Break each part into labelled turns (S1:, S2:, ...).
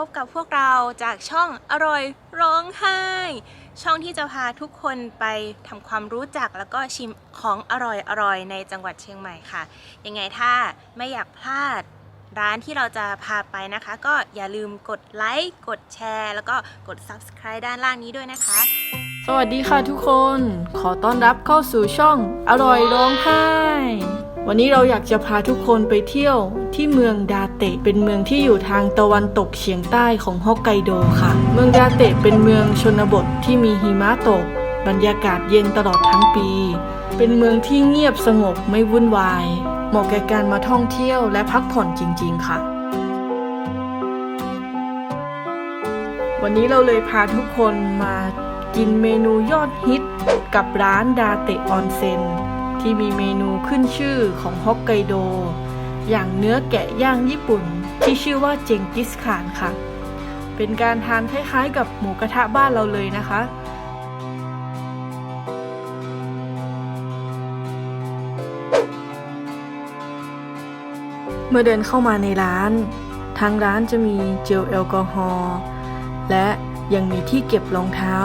S1: พบกับพวกเราจากช่องอร่อยร้องไห้ ช่องที่จะพาทุกคนไปทำความรู้จักแล้วก็ชิมของอร่อยอร่อยในจังหวัดเชียงใหม่ค่ะ ยังไงถ้าไม่อยากพลาดร้านที่เราจะพาไปนะคะ ก็อย่าลืมกดไลค์กดแชร์ แล้วก็กด Subscribe ด้านล่างนี้ด้วยนะคะ
S2: สวัสดีค่ะทุกคน ขอต้อนรับเข้าสู่ช่องอร่อยร้องไห้ วันนี้เราอยากจะพาทุกคนไปเที่ยวที่เมืองดาเตะ เป็นเมืองที่อยู่ทางตะวันตกเฉียงใต้ของฮอกไกโดค่ะ เมืองดาเตะเป็นเมืองชนบทที่มีหิมะตก บรรยากาศเย็นตลอดทั้งปี เป็นเมืองที่เงียบสงบไม่วุ่นวาย เหมาะแก่การมาท่องเที่ยวและพักผ่อนจริง ๆ ค่ะ วันนี้เราเลยพาทุกคนมากินเมนูยอดฮิตกับร้านดาเตะออนเซ็น ที่มีเมนูขึ้นชื่อของฮอกไกโด อย่างเนื้อแกะย่างญี่ปุ่น ที่ชื่อว่าเจงกิสข่านค่ะ เป็นการทานคล้ายๆ กับหมูกระทะบ้านเราเลยนะคะ เมื่อเดินเข้ามาในร้าน ทางร้านจะมีเจลแอลกอฮอล์และยังมีที่เก็บรองเท้า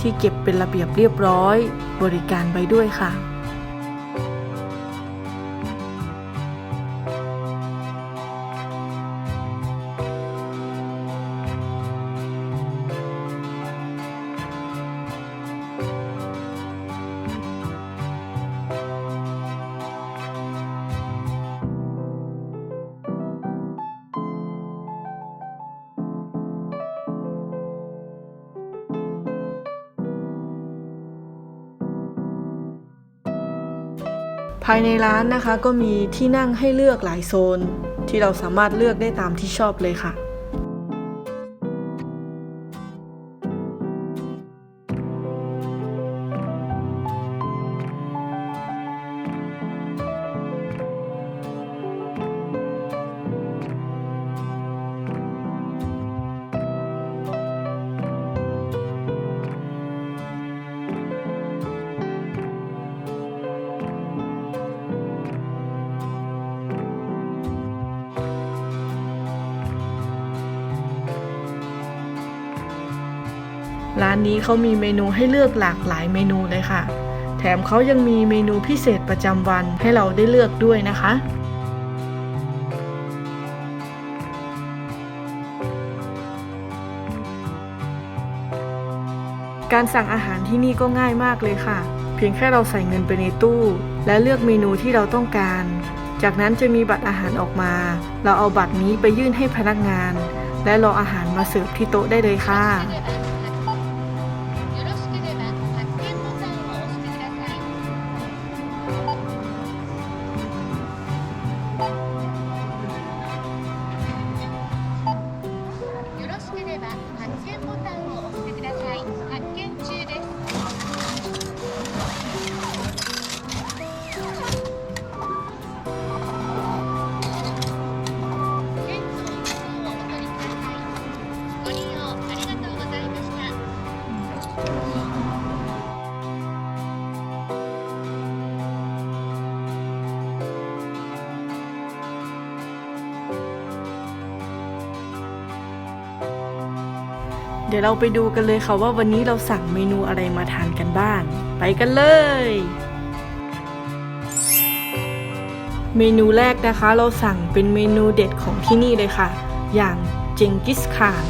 S2: ที่เก็บเป็นระเบียบเรียบร้อย บริการไปด้วยค่ะ ภายในร้านนะคะก็มีที่นั่งให้เลือกหลายโซน ที่เราสามารถเลือกได้ตามที่ชอบเลยค่ะานนี้เขามีเมนูให้เลือกหลากหลายเมนูเลยค่ะ แถมเขายังมีเมนูพิเศษประจำวันให้เราได้เลือกด้วยนะคะการสั่งอาหารที่นี่ก็ง่ายมากเลยค่ะ เพียงแค่เราใส่เงินไปในตู้ และเลือกเมนูที่เราต้องการ จากนั้นจะมีบัตรอาหารออกมา เราเอาบัตรนี้ไปยื่นให้พนักงาน และรออาหารมาเสิร์ฟที่โต๊ะได้เลยค่ะ ดี๋ยวเราไปดูกันเลยค่ะว่าวันนี้เราสั่งเมนูอะไรมาทานกันบ้าง ไปกันเลย เมนูแรกนะคะ เราสั่งเป็นเมนูเด็ดของที่นี่เลยค่ะ อย่างเจงกิสข่าน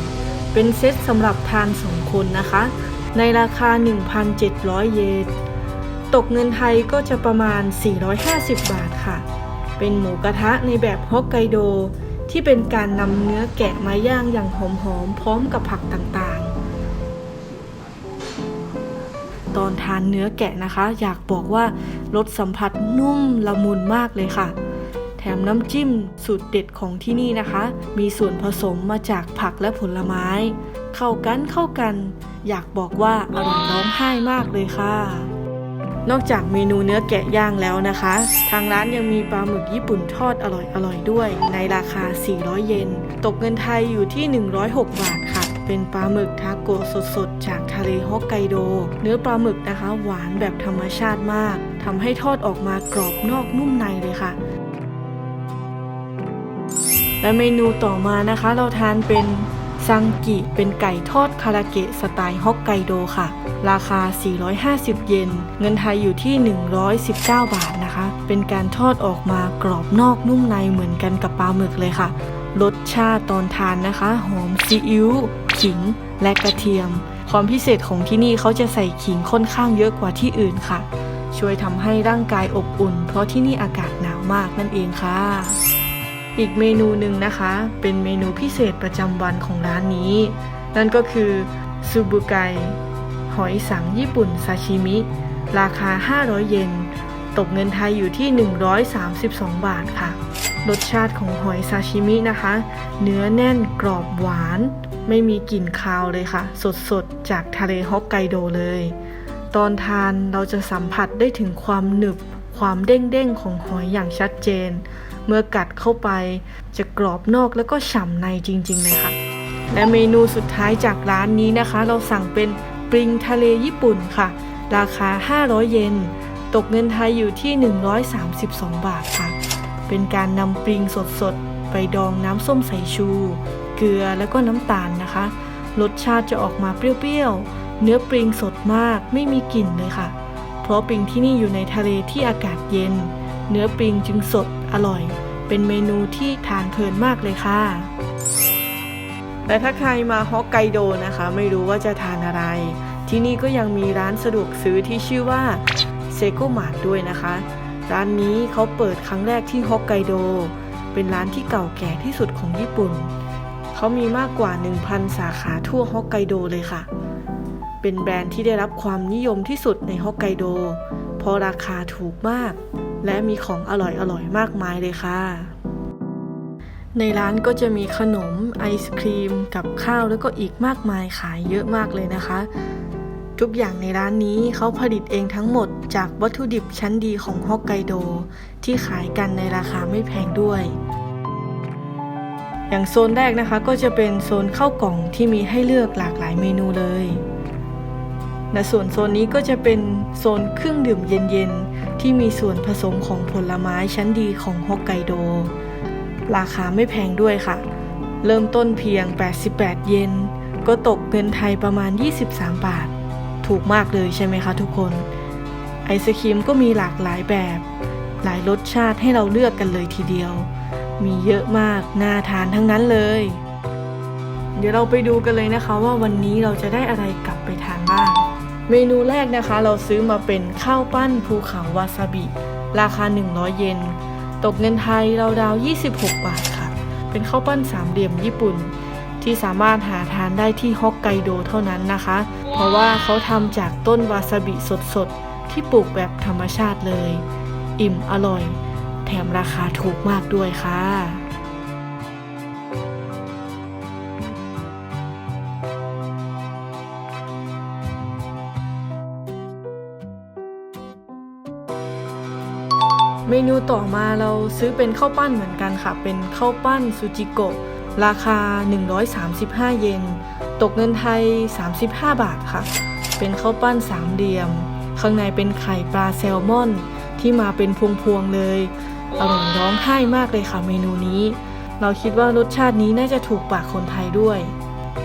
S2: เป็นเซตสำหรับทานสองคนนะคะ ในราคา 1,700 เยนตกเงินไทยก็จะประมาณ 450 บาทค่ะ เป็นหมูกระทะในแบบฮอกไกโดที่เป็นการนำเนื้อแกะมาย่างอย่างหอมๆ พร้อมกับผักต่าง ตอนทานเนื้อแกะนะคะ อยากบอกว่ารสสัมผัสนุ่มละมุนมากเลยค่ะ แถมน้ำจิ้มสูตรเด็ดของที่นี่นะคะ มีส่วนผสมมาจากผักและผลไม้ เข้ากันเข้ากัน อยากบอกว่าอร่อยร้องไห้มากเลยค่ะนอกจากเมนูเนื้อแกะย่างแล้วนะคะ ทางร้านยังมีปลาหมึกญี่ปุ่นทอดอร่อยๆด้วย ในราคา 400 เยน ตกเงินไทยอยู่ที่ 106 บาท เป็นปลาหมึกทาโกะสดๆ จากทะเลฮอกไกโด เนื้อปลาหมึกนะคะ หวานแบบธรรมชาติมากทำให้ทอดออกมากรอบนอกนุ่มในเลยค่ะ และเมนูต่อมานะคะ เราทานเป็นซังกิ เป็นไก่ทอดคาราเกะสไตล์ฮอกไกโดค่ะ ราคา 450 เยน เงินไทยอยู่ที่ 119 บาทนะคะ เป็นการทอดออกมากรอบนอกนุ่มในเหมือนกันกับปลาหมึกเลยค่ะ รสชาติตอนทานนะคะ หอมซีอิ๊วขิงและกระเทียม ความพิเศษของที่นี่เขาจะใส่ขิงค่อนข้างเยอะกว่าที่อื่นค่ะ ช่วยทำให้ร่างกายอบอุ่น เพราะที่นี่อากาศหนาวมากนั่นเองค่ะ อีกเมนูหนึ่งนะคะ เป็นเมนูพิเศษประจำวันของร้านนี้ นั่นก็คือซูบุไกหอยสังญี่ปุ่นซาชิมิ ราคา 500 เยน ตกเงินไทยอยู่ที่ 132 บาทค่ะ รสชาติของหอยซาชิมินะคะ เนื้อแน่นกรอบหวาน ไม่มีกลิ่นคาวเลยค่ะ สดๆ จากทะเลฮอกไกโดเลย ตอนทานเราจะสัมผัสได้ถึงความหนึบ ความเด้งๆ ของหอยอย่างชัดเจน เมื่อกัดเข้าไปจะกรอบนอกแล้วก็ฉ่ำในจริง ๆ เลยค่ะ และเมนูสุดท้ายจากร้านนี้นะคะ เราสั่งเป็นปริงทะเลญี่ปุ่นค่ะ ราคา 500 เยน ตกเงินไทยอยู่ที่ 132 บาทค่ะ เป็นการนำปริงสดๆ ไปดองน้ำส้มสายชู เกลือแล้วก็น้ำตาลนะคะ รสชาติจะออกมาเปรี้ยวๆ เนื้อปริงสดมากไม่มีกลิ่นเลยค่ะ เพราะปริงที่นี่อยู่ในทะเลที่อากาศเย็น เนื้อปริงจึงสดอร่อย เป็นเมนูที่ทานเพลินมากเลยค่ะ และถ้าใครมาฮอกไกโดนะคะ ไม่รู้ว่าจะทานอะไร ที่นี่ก็ยังมีร้านสะดวกซื้อที่ชื่อว่าเซโกมาร์ด้วยนะคะ ร้านนี้เขาเปิดครั้งแรกที่ฮอกไกโด เป็นร้านที่เก่าแก่ที่สุดของญี่ปุ่น เขามีมากกว่า 1,000 สาขาทั่วฮอกไกโดเลยค่ะ เป็นแบรนด์ที่ได้รับความนิยมที่สุดในฮอกไกโด เพราะราคาถูกมาก และมีของอร่อยๆ มากมายเลยค่ะ ในร้านก็จะมีขนม ไอศครีม กับข้าวแล้วก็อีกมากมายขายเยอะมากเลยนะคะ ทุกอย่างในร้านนี้เขาผลิตเองทั้งหมดจากวัตถุดิบชั้นดีของฮอกไกโด ที่ขายกันในราคาไม่แพงด้วย อย่างโซนแรกนะคะก็จะเป็นโซนข้าวกล่องที่มีให้เลือกหลากหลายเมนูเลยและส่วนโซนนี้ก็จะเป็นโซนเครื่องดื่มเย็นๆ ที่มีส่วนผสมของผลไม้ชั้นดีของฮอกไกโด ราคาไม่แพงด้วยค่ะ เริ่มต้นเพียง 88 เยนก็ตกเงินไทยประมาณ 23 บาท ถูกมากเลยใช่ไหมคะทุกคน ไอศครีมก็มีหลากหลายแบบ หลายรสชาติให้เราเลือกกันเลยทีเดียว มีเยอะมาก น่าทานทั้งนั้นเลย เดี๋ยวเราไปดูกันเลยนะคะว่าวันนี้เราจะได้อะไรกลับไปทานบ้าง เมนูแรกนะคะเราซื้อมาเป็นข้าวปั้นภูเขาวาซาบิ ราคา 100 เยน ตกเงินไทยเราดาว 26 บาทค่ะ เป็นข้าวปั้นสามเหลี่ยมญี่ปุ่น ที่สามารถหาทานได้ที่ฮอกไกโดเท่านั้นนะคะ เพราะว่าเขาทำจากต้นวาซาบิสดๆ ที่ปลูกแบบธรรมชาติเลย อิ่มอร่อย แถมราคาถูกมากด้วยค่ะเมนูต่อมาเราซื้อเป็นข้าวปั้นเหมือนกันค่ะ เป็นข้าวปั้นซูจิโกะ ราคา 135 เยน ตกเงินไทย 35 บาทค่ะ เป็นข้าวปั้นสามเหลี่ยม ข้างในเป็นไข่ปลาแซลมอน ที่มาเป็นพวงๆเลย อร่อยร้องไห้มากเลยค่ะเมนูนี้ เราคิดว่ารสชาตินี้น่าจะถูกปากคนไทยด้วย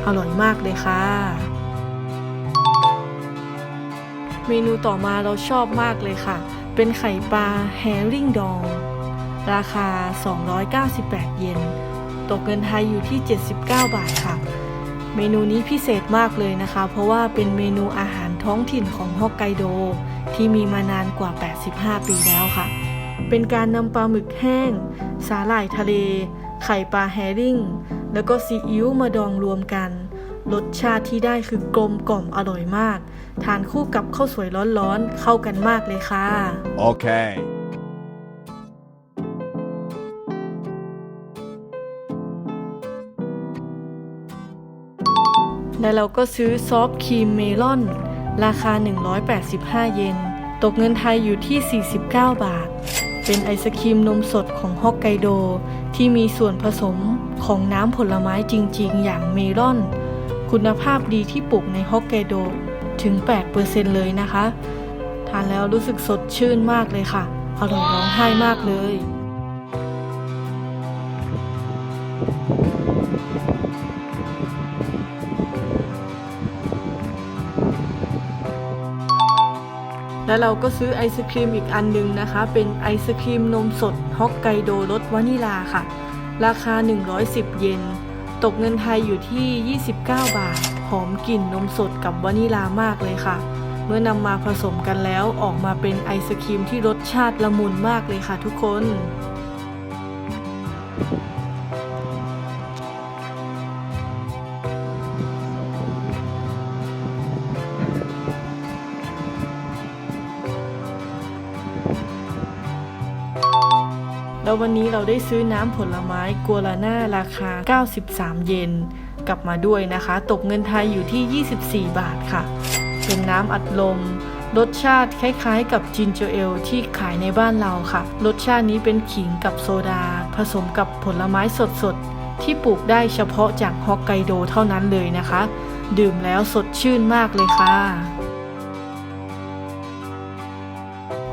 S2: อร่อยมากเลยค่ะ เมนูต่อมาเราชอบมากเลยค่ะ เป็นไข่ปลาแฮริงดอง ราคา 298 เยน ตกเงินไทยอยู่ที่ 79 บาทค่ะ เมนูนี้พิเศษมากเลยนะคะ เพราะว่าเป็นเมนูอาหารท้องถิ่นของฮอกไกโด ที่มีมานานกว่า 85 ปีแล้วค่ะ เป็นการนำปลาหมึกแห้ง สาหร่ายทะเล ไข่ปลาแฮริงแล้วก็ซีอิ๊วมาดองรวมกัน รสชาติที่ได้คือกลมกล่อมอร่อยมาก ทานคู่กับข้าวสวยร้อนๆ เข้ากันมากเลยค่ะ
S3: Okay.
S2: และเราก็ซื้อซอฟครีมเมลอน ราคา 185 เยน ตกเงินไทยอยู่ที่ 49 บาท เป็นไอศครีมนมสดของฮอกไกโด ที่มีส่วนผสมของน้ำผลไม้จริง ๆ อย่างเมลอน คุณภาพดีที่ปลูกในฮอกไกโดถึง 8%เลยนะคะ ทานแล้วรู้สึกสดชื่นมากเลยค่ะ อร่อยร้องไห้มากเลย แล้วเราก็ซื้อไอศครีมอีกอันหนึงนะคะ เป็นไอศครีมนมสดฮอกไกโดรสวานิลาค่ะ ราคา 110 เยน ตกเงินไทยอยู่ที่ 29 บาท หอมกลิ่นนมสดกับวานิลามากเลยค่ะ เมื่อนำมาผสมกันแล้วออกมาเป็นไอศครีมที่รสชาติละมุนมากเลยค่ะทุกคน แล้ววันนี้เราได้ซื้อน้ำผลไม้กัวลาน่าราคา 93 เยนกลับมาด้วยนะคะ ตกเงินไทยอยู่ที่ 24 บาทค่ะ เป็นน้ำอัดลม รสชาติคล้ายๆ กับจินเจอเอลที่ขายในบ้านเราค่ะ รสชาตินี้เป็นขิงกับโซดา ผสมกับผลไม้สดๆ ที่ปลูกได้เฉพาะจากฮอกไกโดเท่านั้นเลยนะคะ ดื่มแล้วสดชื่นมากเลยค่ะ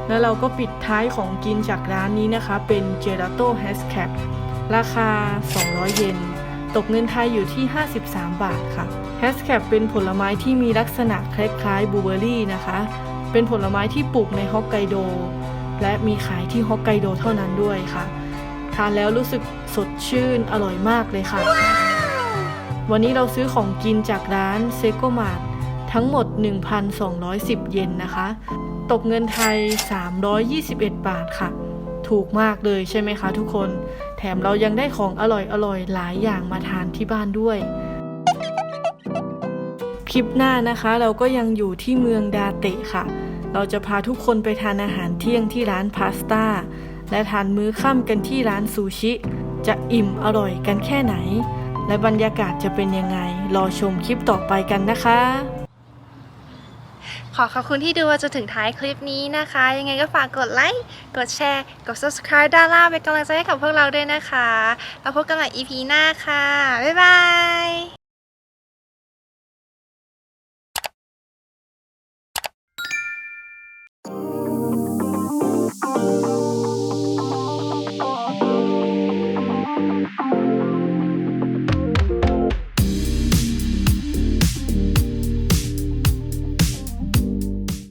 S2: แล้วเราก็ปิดท้ายของกินจากร้านนี้นะคะ เป็นเจลาโต้แฮชแคปราคา 200 เยน ตกเงินไทยอยู่ที่ 53 บาทค่ะแฮชแคปเป็นผลไม้ที่มีลักษณะคล้ายๆบลูเบอร์รี่นะคะ เป็นผลไม้ที่ปลูกในฮอกไกโด และมีขายที่ฮอกไกโดเท่านั้นด้วยค่ะ ทานแล้วรู้สึกสดชื่นอร่อยมากเลยค่ะ วันนี้เราซื้อของกินจากร้านเซโกมาร์ทั้งหมด 1,210 เยนนะคะ ตกเงินไทย 321 บาทค่ะ ถูกมากเลยใช่ไหมคะทุกคน แถมเรายังได้ของอร่อยๆหลายอย่างมาทานที่บ้านด้วย คลิปหน้านะคะ เราก็ยังอยู่ที่เมืองดาเตะค่ะ เราจะพาทุกคนไปทานอาหารเที่ยงที่ร้านพาสต้า และทานมื้อค่ำกันที่ร้านซูชิ จะอิ่มอร่อยกันแค่ไหน และบรรยากาศจะเป็นยังไง รอชมคลิปต่อไปกันนะคะ
S1: ขอขอบคุณที่ดูมาจนถึงท้ายคลิปนี้นะคะ ยังไงก็ฝากกดไลค์ กดแชร์ กด subscribe ด้านล่างเป็นกำลังใจให้กับพวกเราด้วยนะคะ แล้วพบกันใหม่ EP หน้าค่ะ บ๊ายบาย